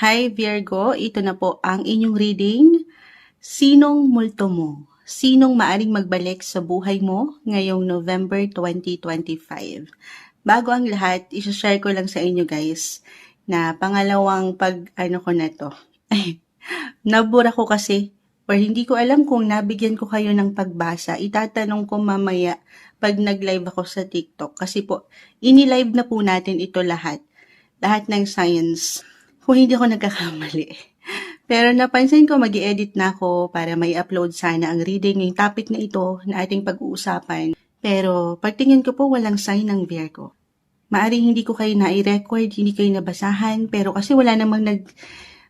Hi Virgo, ito na po ang inyong reading. Sinong multo mo? Sinong maaring magbalik sa buhay mo ngayong November 2025? Bago ang lahat, isa-share ko lang sa inyo guys na pangalawang pag ano ko na to. Nabura ko kasi or hindi ko alam kung nabigyan ko kayo ng pagbasa. Itatanong ko mamaya pag nag-live ako sa TikTok. Kasi po, ini-live na po natin ito lahat. Lahat ng science. Kung hindi ako nagkakamali. Pero napansin ko mag edit na ako para may upload sana ang reading ng topic na ito na ating pag-uusapan. Pero pagtingin ko po walang sign ng Virgo. Maaring hindi ko kayo na-record, hindi kayo nabasahan, pero kasi wala namang nag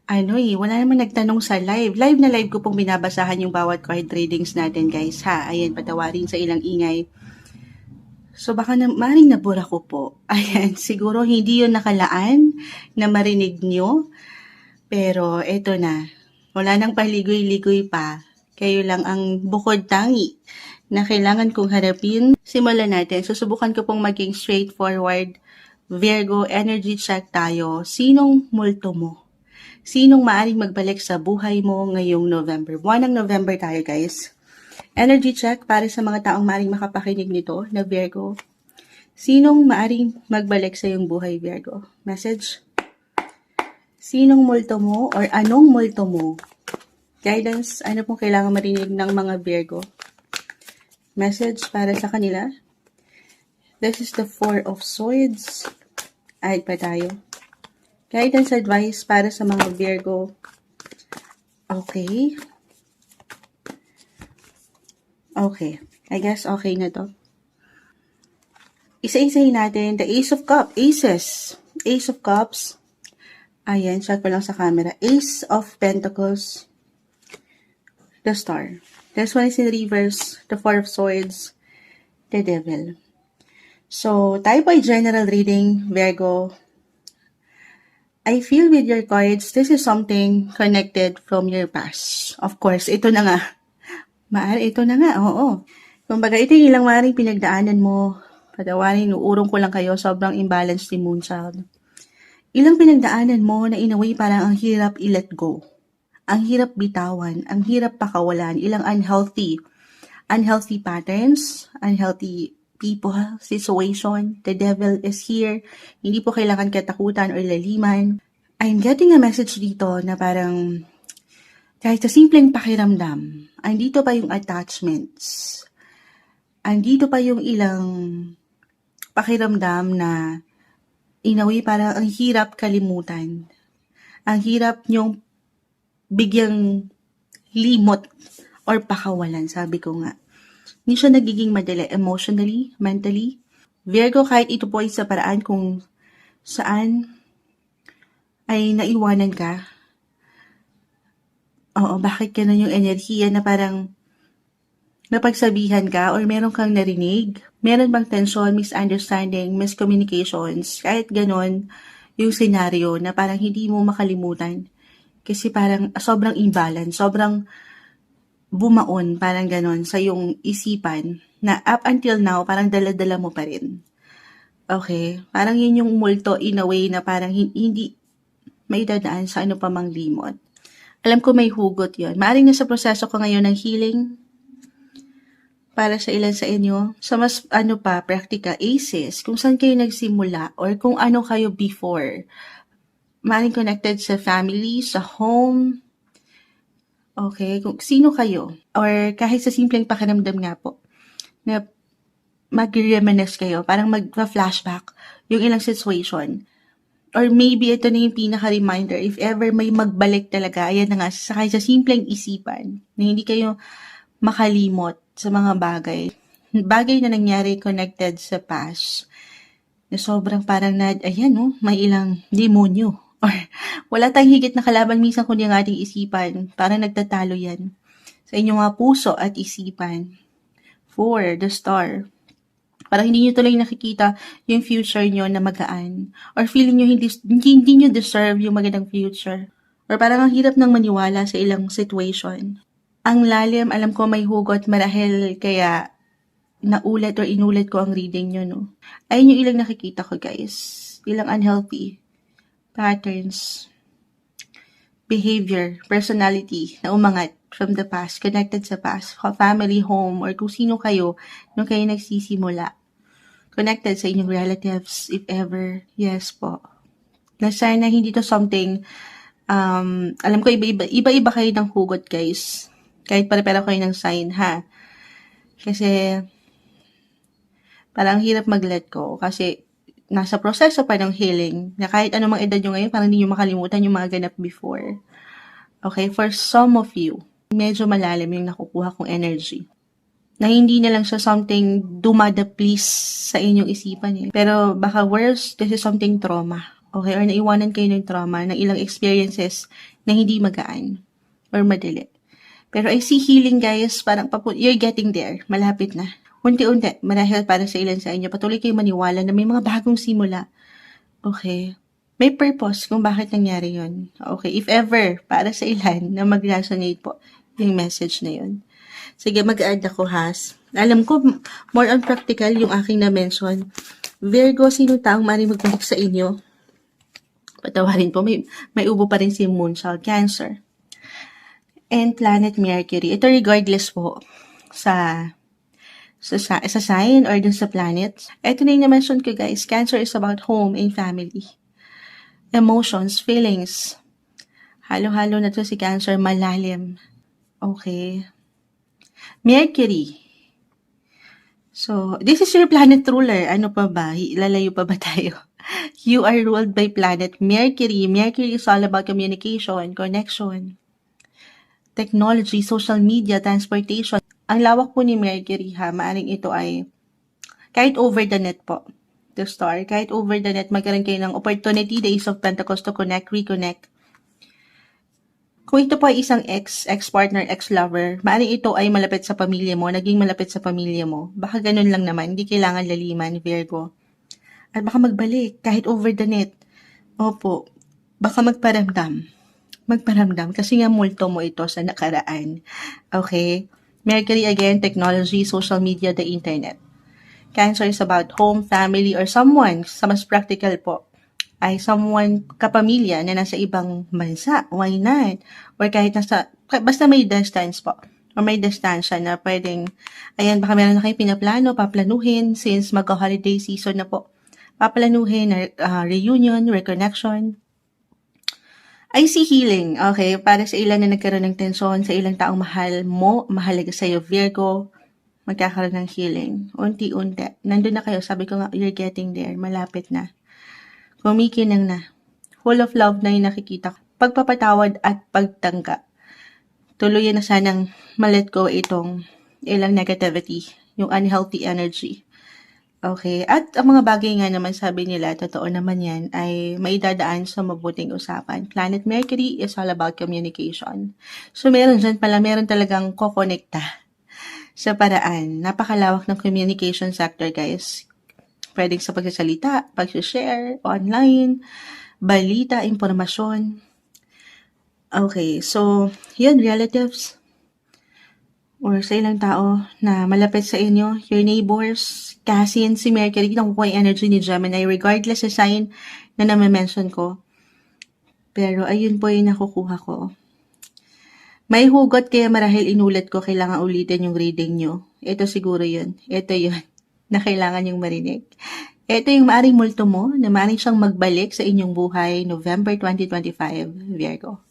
ano eh, wala naman nagtanong sa live. Live na live ko pong binabasahan yung bawat card readings natin, guys, ha? Ayan, patawarin sa ilang ingay. So, baka na, maring nabura ko po. Ayan, siguro hindi yun nakalaan na marinig nyo. Pero, eto na. Wala nang paligoy-ligoy pa. Kayo lang ang bukod tangi na kailangan kong harapin. Simulan natin. Susubukan ko pong maging straightforward. Virgo, energy check tayo. Sinong multo mo? Sinong maaring magbalik sa buhay mo ngayong November? Buwan ng November tayo, guys. Energy check para sa mga taong maaring makapakinig nito na Virgo. Sinong maaring magbalik sa iyong buhay, Virgo? Message? Sinong multo mo or anong multo mo? Guidance, ano pong kailangan marinig ng mga Virgo? Message para sa kanila? This is the Four of Swords. Ahit pa tayo. Guidance advice para sa mga Virgo. Okay. Okay. I guess okay na to. Isa-isahin natin the Ace of Cups. Aces. Ace of Cups. Ayan, shot ko lang sa camera. Ace of Pentacles. The Star. This one is in reverse. The Four of Swords. The Devil. So, tayo po general reading, Virgo. I feel with your cards, this is something connected from your past. Of course, ito na nga. Maari, ito na nga, oo. Kumbaga, ito yung ilang maaaring pinagdaanan mo. Patawarin, uurong ko lang kayo, sobrang imbalance ni Moonchild. Ilang pinagdaanan mo na inaway parang ang hirap i-let go. Ang hirap bitawan, ang hirap pakawalan, ilang unhealthy, unhealthy patterns, unhealthy people, situation, the devil is here, hindi po kailangan katakutan or laliman. I'm getting a message dito na parang kahit sa simpleng pakiramdam, andito pa yung attachments, andito pa yung ilang pakiramdam na inawi parang ang hirap kalimutan. Ang hirap nyong bigyang limot or pakawalan, sabi ko nga. Hindi siya nagiging madali emotionally, mentally. Virgo, kahit ito po ay sa paraan kung saan ay naiwanan ka. Oo, bakit na yung enerhiya na parang napagsabihan ka or meron kang narinig? Meron bang tension, misunderstanding, miscommunications? Kahit ganon, yung senaryo na parang hindi mo makalimutan. Kasi parang sobrang imbalance, sobrang bumaon, parang ganon, sa yung isipan na up until now, parang dala-dala mo pa rin. Okay? Parang yun yung multo in a way na parang hindi may dadaan sa ano pa mang limot. Alam ko may hugot yon. Maaring nasa proseso ko ngayon ng healing para sa ilan sa inyo. Sa mas ano pa, practical aces, kung saan kayo nagsimula or kung ano kayo before. Maaring connected sa family, sa home, Okay, kung sino kayo or kahit sa simpleng pakiramdam nga po na mag-reminisce kayo, parang mag-flashback yung ilang situation. Or maybe ito na yung pinaka-reminder if ever may magbalik talaga, ayan na nga, sa kahit sa simpleng isipan na hindi kayo makalimot sa mga bagay. Bagay na nangyari connected sa past na sobrang parang na, ayan no, may ilang demonyo or wala tayong higit na kalaban minsan kundi ang ating isipan. Para nagtatalo yan sa inyong mga puso at isipan. Four, the star. Parang hindi nyo tuloy nakikita yung future nyo na magaan. Or feeling nyo hindi, hindi, nyo deserve yung magandang future. Or parang ang hirap nang maniwala sa ilang situation. Ang lalim, alam ko may hugot marahil kaya naulat or inulat ko ang reading nyo, no? Ayun yung ilang nakikita ko, guys. Ilang unhealthy patterns. behavior, personality na umangat from the past, connected sa past, family, home, or kung sino kayo nung kayo nagsisimula. Connected sa inyong relatives, if ever. Yes po. Na sana hindi to something, um, alam ko iba-iba, kayo ng hugot, guys. Kahit pare-pare kayo ng sign, ha? Kasi, parang hirap mag-let go. Kasi, nasa proseso pa ng healing, na kahit anumang edad nyo ngayon, parang hindi nyo makalimutan yung mga ganap before. Okay, for some of you, medyo malalim yung nakukuha kong energy. Na hindi na lang siya something dumadaplis sa inyong isipan eh. Pero baka worse, this is something trauma. Okay, or naiwanan kayo ng trauma, ng ilang experiences na hindi magaan or madali. Pero I see healing guys, parang papu- you're getting there, malapit na. Unti-unti, marahil para sa ilan sa inyo, patuloy kayong maniwala na may mga bagong simula. Okay. May purpose kung bakit nangyari yon. Okay, if ever, para sa ilan na mag-resonate po yung message na yun. Sige, mag-add ako, has. Alam ko, more on practical yung aking na-mention. Virgo, sino taong maaaring magbalik sa inyo? Patawarin po, may, may ubo pa rin si Moonchild. Cancer. And planet Mercury. Ito regardless po sa sa, sa, sa sign or dun sa planet. Ito na yung na-mention ko guys. Cancer is about home and family. Emotions, feelings. Halo-halo na to si Cancer, malalim. Okay. Mercury. So, this is your planet ruler. Ano pa ba? Lalayo pa ba tayo? You are ruled by planet Mercury. Mercury is all about communication, connection, technology, social media, transportation. Ang lawak po ni Mercury ha, maaring ito ay kahit over the net po to start, kahit over the net magkaroon kayo ng opportunity, days of Pentacles to connect, reconnect. Kung ito po ay isang ex, ex-partner, ex-lover, maaaring ito ay malapit sa pamilya mo, naging malapit sa pamilya mo. Baka ganun lang naman, hindi kailangan laliman, Virgo. At baka magbalik, kahit over the net. Opo, baka magparamdam. Magparamdam, kasi nga multo mo ito sa nakaraan. Okay? Mercury again, technology, social media, the internet. Cancer is about home, family, or someone, sa mas practical po, ay someone kapamilya na nasa ibang bansa. Why not? Or kahit nasa, basta may distance po. Or may distansya na pwedeng, ayan, baka meron na kayong pinaplano, paplanuhin, since mag-holiday season na po. Paplanuhin, uh, reunion, reconnection. I see healing, okay? Para sa ilan na nagkaroon ng tensyon, sa ilang taong mahal mo, mahalaga sa'yo, Virgo, magkakaroon ng healing. Unti-unti. Nandun na kayo, sabi ko nga, you're getting there, malapit na. Kumikinang na. Full of love na yung nakikita ko. Pagpapatawad at pagtangka. Tuluyan na sanang malet go itong ilang negativity, yung unhealthy energy. Okay. At ang mga bagay nga naman sabi nila, totoo naman yan, ay maidadaan sa mabuting usapan. Planet Mercury is all about communication. So meron dyan pala, meron talagang kokonekta sa paraan. Napakalawak ng communication sector, guys. Pwedeng sa pagsasalita, pag-share, online, balita, impormasyon. Okay, so, yan, relatives, or sa ilang tao na malapit sa inyo, your neighbors, kasi yan si Mercury, nakukuha yung energy ni Gemini, regardless sa sign na name-mention ko. Pero, ayun po yung nakukuha ko. May hugot kaya marahil inulit ko, kailangan ulitin yung reading nyo. Ito siguro yun. Ito yun na kailangan yung marinig. Ito yung maaring multo mo na maaring siyang magbalik sa inyong buhay November 2025, Virgo.